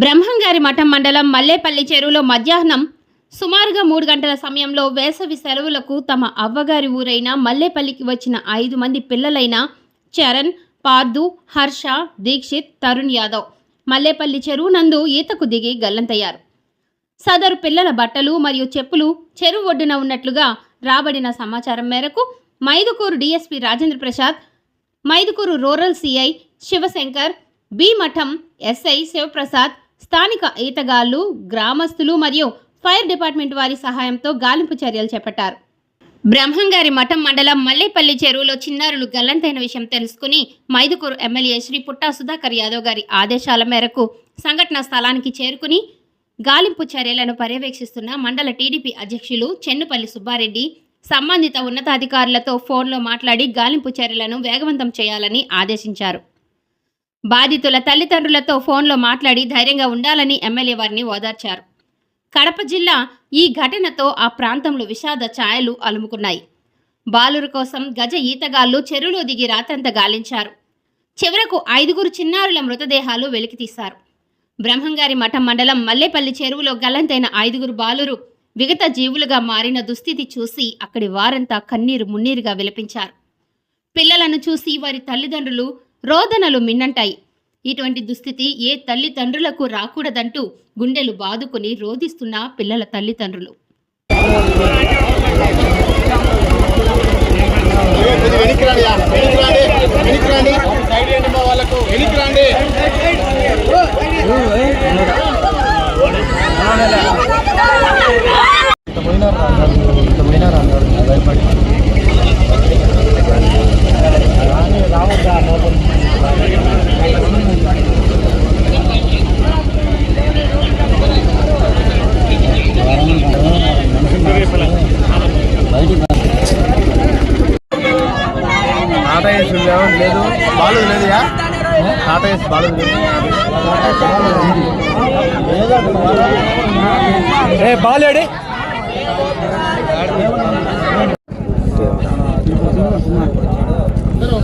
బ్రహ్మంగారి మఠం మండలం మల్లేపల్లి చెరువులో మధ్యాహ్నం సుమారుగా మూడు గంటల సమయంలో వేసవి సెలవులకు తమ అవ్వగారి ఊరైన మల్లేపల్లికి వచ్చిన ఐదు మంది పిల్లలైన చరణ్ పార్దు హర్ష దీక్షిత్ తరుణ్ యాదవ్ మల్లేపల్లి చెరువు నందు ఈతకు దిగి గల్లంతయ్యారు. సదరు పిల్లల బట్టలు మరియు చెప్పులు చెరువు ఒడ్డున ఉన్నట్లుగా రాబడిన సమాచారం మేరకు Mydukur DSP Rajendra Prasad Mydukur rural CI Shivashankar B Matham SI Shivaprasad స్థానిక ఈతగాళ్ళు గ్రామస్తులు మరియు ఫైర్ డిపార్ట్మెంట్ వారి సహాయంతో గాలింపు చర్యలు చేపట్టారు. బ్రహ్మంగారి మఠం మండలం మల్లేపల్లి చెరువులో చిన్నారులు గల్లంతైన విషయం తెలుసుకుని మైదుకూరు ఎమ్మెల్యే శ్రీ పుట్టా సుధాకర్ యాదవ్ గారి ఆదేశాల మేరకు సంఘటన స్థలానికి చేరుకుని గాలింపు చర్యలను పర్యవేక్షిస్తున్న మండల టీడీపీ అధ్యక్షులు చెన్నుపల్లి సుబ్బారెడ్డి సంబంధిత ఉన్నతాధికారులతో ఫోన్లో మాట్లాడి గాలింపు చర్యలను వేగవంతం చేయాలని ఆదేశించారు. బాధితుల తల్లిదండ్రులతో ఫోన్లో మాట్లాడి ధైర్యంగా ఉండాలని ఎమ్మెల్యే వారిని ఓదార్చారు. కడప జిల్లా ఈ ఘటనతో ఆ ప్రాంతంలో విషాద ఛాయలు అలుముకున్నాయి. బాలురు కోసం గజ ఈతగాళ్ళు చెరువులో దిగి రాత్రంతా గాలించారు. చివరకు ఐదుగురు చిన్నారుల మృతదేహాలు వెలికితీశారు. బ్రహ్మంగారి మఠం మండలం మల్లేపల్లి చెరువులో గల్లంతైన ఐదుగురు బాలురు విగత జీవులుగా మారిన దుస్థితి చూసి అక్కడి వారంతా కన్నీరు మున్నీరుగా విలపించారు. పిల్లలను చూసి వారి తల్లిదండ్రులు రోదనలు మిన్నంటాయి. ఇటువంటి దుస్థితి ఏ తల్లిదండ్రులకు రాకూడదంటూ గుండెలు బాదుకుని రోదిస్తున్న పిల్లల తల్లిదండ్రులు. పోయినారు? టాటా ఏస్ లేదు. బాలు లేదుయా టాటా ఏస్ బాలు ఏ బాలేడి అందరూ